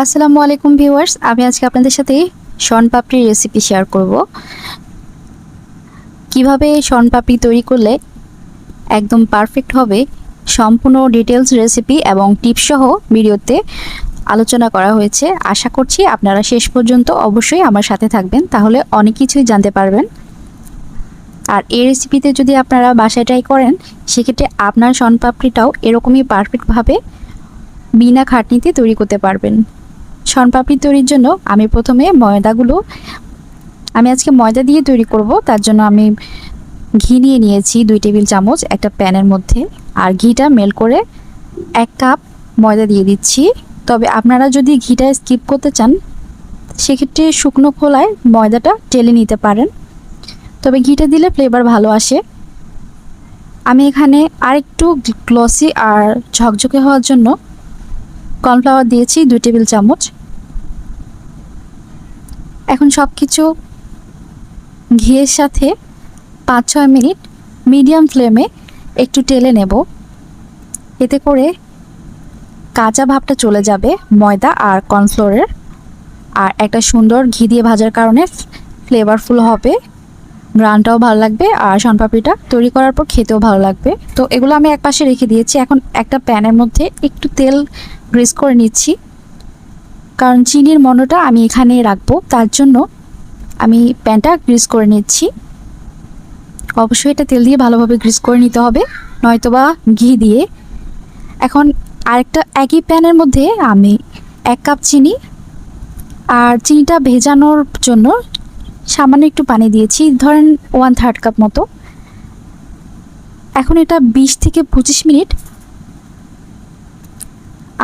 আসসালামু আলাইকুম ভিউয়ার্স, আমি আজকে আপনাদের সাথে শন পাপড়ির রেসিপি শেয়ার করব। কীভাবে শন পাপড়ি তৈরি করলে একদম পারফেক্ট হবে, সম্পূর্ণ ডিটেলস রেসিপি এবং টিপস সহ ভিডিওতে আলোচনা করা হয়েছে। আশা করছি আপনারা শেষ পর্যন্ত অবশ্যই আমার সাথে থাকবেন, তাহলে অনেক কিছুই জানতে পারবেন। আর এই রেসিপিতে যদি আপনারা বাসায় ট্রাই করেন, সেক্ষেত্রে আপনার শন পাপড়িটাও এরকমই পারফেক্টভাবে বিনা খাটনিতে তৈরি করতে পারবেন। শনপাপড়ি তৈরির জন্য আমি প্রথমে ময়দাগুলো, আমি আজকে ময়দা দিয়ে তৈরি করব, তার জন্য আমি ঘি নিয়ে নিয়েছি দুই টেবিল চামচ, একটা প্যানের মধ্যে, আর ঘিটা মেল করে এক কাপ ময়দা দিয়ে দিচ্ছি। তবে আপনারা যদি ঘিটা স্কিপ করতে চান, সেক্ষেত্রে শুকনো খোলায় ময়দাটা টেলে নিতে পারেন। তবে ঘিটা দিলে ফ্লেভার ভালো আসে। আমি এখানে আরেকটু গ্লসি আর ঝকঝকে হওয়ার জন্য কর্নফ্লাওয়ার দিয়েছি দুই টেবিল চামচ। এখন সব কিছু ঘিয়ের সাথে পাঁচ ছয় মিনিট মিডিয়াম ফ্লেমে একটু টেলে নেব। এতে করে কাঁচা ভাবটা চলে যাবে ময়দা আর কর্নফ্লোরের। আর একটা সুন্দর ঘি দিয়ে ভাজার কারণে ফ্লেভারফুল হবে। গ্রানটাও ভালো লাগবে আর শনপাপড়িটা তৈরি করার পর খেতেও ভালো লাগবে। তো এগুলো আমি একপাশে রেখে দিয়েছি। এখন একটা প্যানের মধ্যে একটু তেল গ্রেস করে নিচ্ছি। কারণ চিনির মনোটা আমি এখানে রাখব। তার জন্য আমি প্যানটা গ্রিস করে নিচ্ছি। অবশ্যই এটা তেল দিয়ে ভালোভাবে গ্রিস করে নিতে হবে, নয়তোবা ঘি দিয়ে। এখন আরেকটা একই প্যানের মধ্যে আমি এক কাপ চিনি আর চিনিটা ভেজানোর জন্য সামান্য একটু পানি দিয়েছি, ধরেন ওয়ান থার্ড কাপ মতো। এখন এটা বিশ থেকে পঁচিশ মিনিট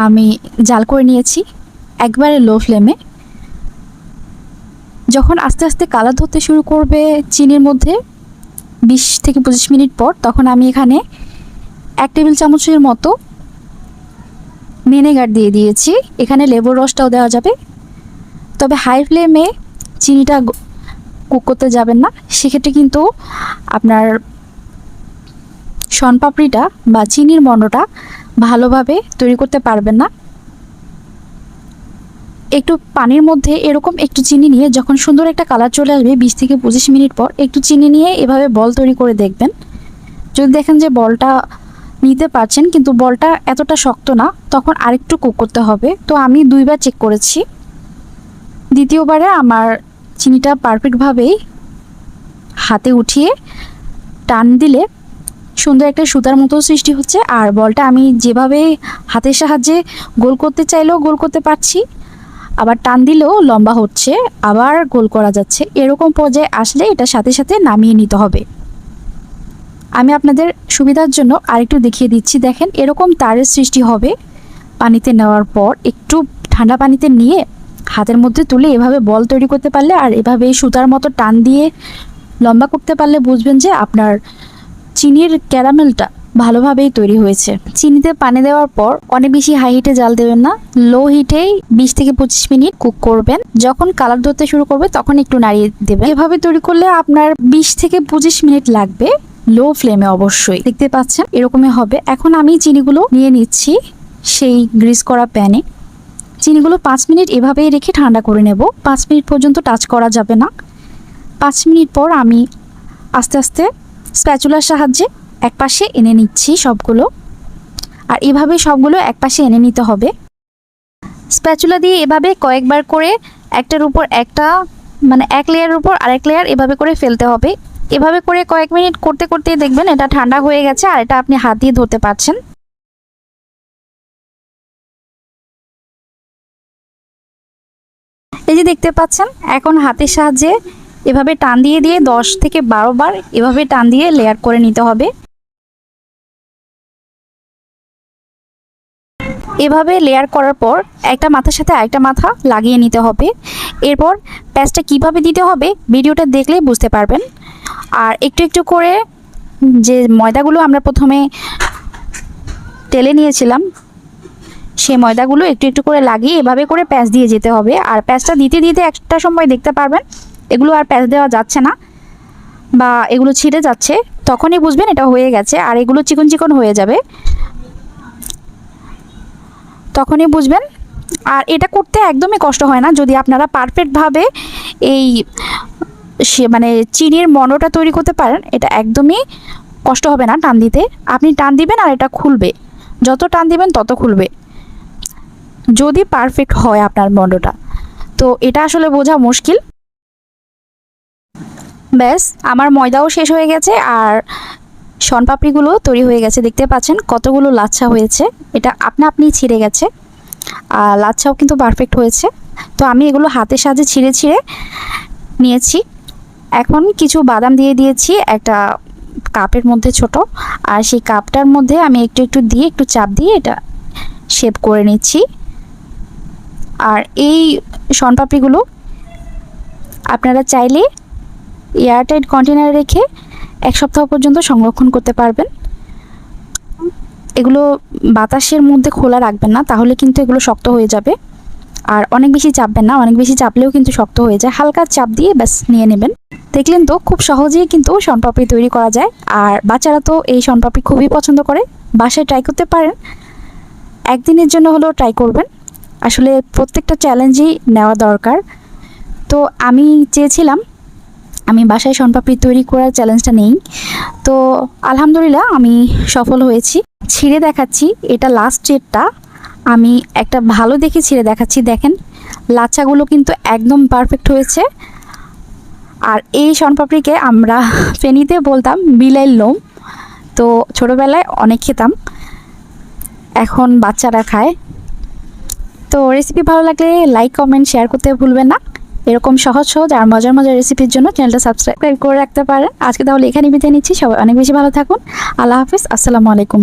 আমি জাল করে নিয়েছি। একবারে লো ফ্লেমে যখন আস্তে আস্তে কালার ধরতে শুরু করবে চিনির মধ্যে, বিশ থেকে পঁচিশ মিনিট পর, তখন আমি এখানে এক টেবিল চামচের মতো ভিনেগার দিয়ে দিয়েছি। এখানে লেবুর রসটাও দেওয়া যাবে। তবে হাই ফ্লেমে চিনিটা কুক করতে যাবেন না। সেক্ষেত্রে কিন্তু আপনার শনপাপড়িটা বা চিনির মন্ডটা ভালোভাবে তৈরি করতে পারবেন না। একটু পানির মধ্যে এরকম একটু চিনি নিয়ে যখন সুন্দর একটা কালার চলে আসবে বিশ থেকে পঁচিশ মিনিট পর একটু চিনি নিয়ে এভাবে বল তৈরি করে দেখবেন। যদি দেখেন যে বলটা নিতে পারছেন কিন্তু বলটা এতটা শক্ত না, তখন আরেকটু কুক করতে হবে। তো আমি দুইবার চেক করেছি। দ্বিতীয়বারে আমার চিনিটা পারফেক্টভাবেই হাতে উঠিয়ে টান দিলে সুন্দর একটা সুতার মতো সৃষ্টি হচ্ছে। আর বলটা আমি যেভাবে হাতের সাহায্যে গোল করতে চাইলেও গোল করতে পারছি। আবার টান দিলেও লম্বা হচ্ছে, আবার গোল করা যাচ্ছে। এরকম পর্যায়ে আসলে এটা সাথে সাথে নামিয়ে নিতে হবে। আমি আপনাদের সুবিধার জন্য আরেকটু দেখিয়ে দিচ্ছি, দেখেন এরকম তারের সৃষ্টি হবে পানিতে নেওয়ার পর। একটু ঠান্ডা পানিতে নিয়ে হাতের মধ্যে তুলে এভাবে বল তৈরি করতে পারলে আর এভাবে সুতার মতো টান দিয়ে লম্বা করতে পারলে বুঝবেন যে আপনার চিনির ক্যারামেলটা ভালোভাবেই তৈরি হয়েছে। চিনিতে পানি দেওয়ার পর অনেক বেশি হাই হিটে জাল দেবেন না। লো হিটেই বিশ থেকে পঁচিশ মিনিট কুক করবেন। যখন কালার ধরতে শুরু করবে, তখন একটু নাড়িয়ে দেবেন। এভাবে তৈরি করলে আপনার বিশ থেকে পঁচিশ মিনিট লাগবে। লো ফ্লেমে অবশ্যই। দেখতে পাচ্ছেন? এরকমই হবে। এখন আমি চিনিগুলো নিয়ে নিচ্ছি সেই গ্রিস করা প্যানে চিনিগুলো পাঁচ মিনিট এভাবেই রেখে ঠান্ডা করে নেব। পাঁচ মিনিট পর্যন্ত টাচ করা যাবে না। পাঁচ মিনিট পর আমি আস্তে আস্তে স্প্যাচুলার সাহায্যে এক পাশে এনে নিচ্ছি সবগুলো। আর এভাবে সবগুলো এক পাশে এনে নিতে হবে। স্প্যাচুলা দিয়ে এভাবে কয়েকবার করে একটার উপর একটা মানে এক লেয়ারের উপর আরেক লেয়ার এভাবে করে ফেলতে হবে। এভাবে করে কয়েক মিনিট করতে করতে দেখবেন এটা ঠান্ডা হয়ে গেছে আর এটা আপনি হাত দিয়ে ধরতে পারছেন। এই যে দেখতে পাচ্ছেন, এখন হাতের সাহায্যে এভাবে টান দিয়ে দিয়ে দশ থেকে বারো বার এভাবে টান দিয়ে লেয়ার করে নিতে হবে। এভাবে লেয়ার করার পর একটা মাথার সাথে আরেকটা মাথা লাগিয়ে নিতে হবে। এরপর প্যাচটা কীভাবে দিতে হবে ভিডিওটা দেখলেই বুঝতে পারবেন। আর একটু একটু করে যে ময়দাগুলো আমরা প্রথমে তেলে নিয়েছিলাম, সে ময়দাগুলো একটু একটু করে লাগিয়ে এভাবে করে প্যাঁচ দিয়ে যেতে হবে। আর প্যাঁচটা দিতে দিতে একটা সময় দেখতে পারবেন, এগুলো আর প্যাঁচ দেওয়া যাচ্ছে না বা এগুলো ছিঁড়ে যাচ্ছে, তখনই বুঝবেন এটা হয়ে গেছে আর এগুলো চিকন চিকন হয়ে যাবে। তখনই বুঝবেন। আর এটা করতে একদমই কষ্ট হয় না। যদি আপনারা পারফেক্টভাবে এই মানে চিনির মন্ডটা তৈরি করতে পারেন, এটা একদমই কষ্ট হবে না টান দিতে। আপনি টান দিবেন আর এটা খুলবে। যত টান দিবেন তত খুলবে। যদি পারফেক্ট হয় আপনার মন্ডটা তো এটা আসলে বোঝা মুশকিল। ব্যাস, আমার ময়দাও শেষ হয়ে গেছে। আর শনপাপড়িগুলো তৈরি হয়ে গেছে, দেখতে পাচ্ছেন কতগুলো লাচ্ছা হয়েছে। এটা আপনা আপনি ছিঁড়ে গেছে, আর লাচ্ছাও কিন্তু পারফেক্ট হয়েছে। তো আমি এগুলো হাতের সাজে ছিঁড়ে ছিঁড়ে নিয়েছি। এখন কিছু বাদাম দিয়ে দিয়েছি, একটা কাপের মধ্যে ছোট, আর সেই কাপটার মধ্যে আমি একটু একটু দিয়ে একটু চাপ দিয়ে এটা শেপ করে নিচ্ছি। আর এই শনপাপড়িগুলো আপনারা চাইলে এয়ারটাইট কন্টেনারে রেখে এক সপ্তাহ পর্যন্ত সংরক্ষণ করতে পারবেন। এগুলো বাতাসের মধ্যে খোলা রাখবেন না, তাহলে কিন্তু এগুলো শক্ত হয়ে যাবে। আর অনেক বেশি চাপবেন না, অনেক বেশি চাপলেও কিন্তু শক্ত হয়ে যায়। হালকা চাপ দিয়ে ব্যাস নিয়ে নেবেন। দেখলেন তো, খুব সহজেই কিন্তু শনপাপড়ি তৈরি করা যায়। আর বাচ্চারা তো এই শনপাপড়ি খুবই পছন্দ করে, বাসায় ট্রাই করতে পারেন। একদিনের জন্য হলেও ট্রাই করবেন। আসলে প্রত্যেকটা চ্যালেঞ্জই নেওয়া দরকার। তো আমি চেয়েছিলাম আমি বাসায় শনপাপড়ি তৈরি করার চ্যালেঞ্জটা নেই। তো আলহামদুলিল্লাহ আমি সফল হয়েছি। ছিঁড়ে দেখাচ্ছি, এটা লাস্ট ডেটটা আমি একটা ভালো দেখে ছিঁড়ে দেখাচ্ছি, দেখেন। লাচ্চাগুলো কিন্তু একদম পারফেক্ট হয়েছে। আর এই শনপাপড়িকে আমরা ফেনীতে বলতাম বিলাইল লোম। তো ছোটোবেলায় অনেক খেতাম। এখন বাচ্চারা খায়। তো রেসিপি ভালো লাগলে লাইক কমেন্ট শেয়ার করতে ভুলবেন না। এরকম সহজ সহজ আর মজার মজার রেসিপির জন্য চ্যানেলটা সাবস্ক্রাইব করে রাখতে পারেন। আজকে তাহলে এখানে বিদায় নিচ্ছি। সবাই অনেক বেশি ভালো থাকুন। আল্লাহ হাফিজ। আসসালামু আলাইকুম।